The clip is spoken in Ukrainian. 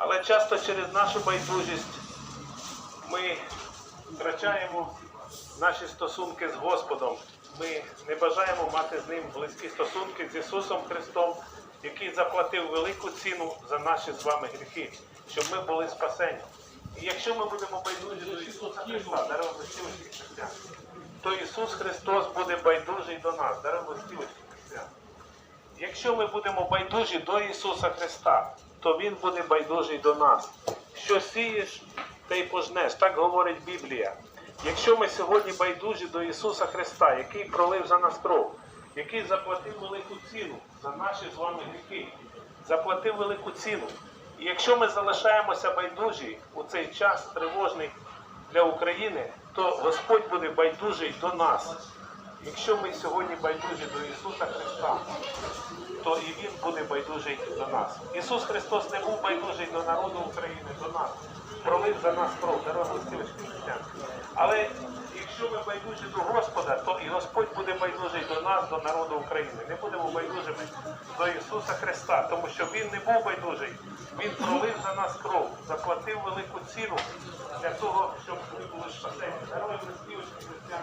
Але часто через нашу байдужість ми втрачаємо наші стосунки з Господом. Ми не бажаємо мати з ним близькі стосунки з Ісусом Христом, який заплатив велику ціну за наші з вами гріхи, щоб ми були спасені. І якщо ми будемо байдужі до Ісуса Христа, даровості християн, то Ісус Христос буде байдужий до нас, даровості християн. Якщо ми будемо байдужі до Ісуса Христа, то Він буде байдужий до нас. Що сієш, те й пожнеш. Так говорить Біблія. Якщо ми сьогодні байдужі до Ісуса Христа, який пролив за нас кров, який заплатив велику ціну за наші з вами гріхи, заплатив велику ціну. І якщо ми залишаємося байдужі у цей час тривожний для України, то Господь буде байдужий до нас. Якщо ми сьогодні байдужі до Ісуса Христа, то і Він буде байдужий до нас. Ісус Христос не був байдужий до народу України, до нас. Пролив за нас кров, стілочки християн. Але якщо ми байдужі до Господа, то і Господь буде байдужий до нас, до народу України. Не будемо байдужими до Ісуса Христа, тому що Він не був байдужий. Він пролив за нас кров, заплатив велику ціну для того, щоб ми були спасені. Дорогі християн.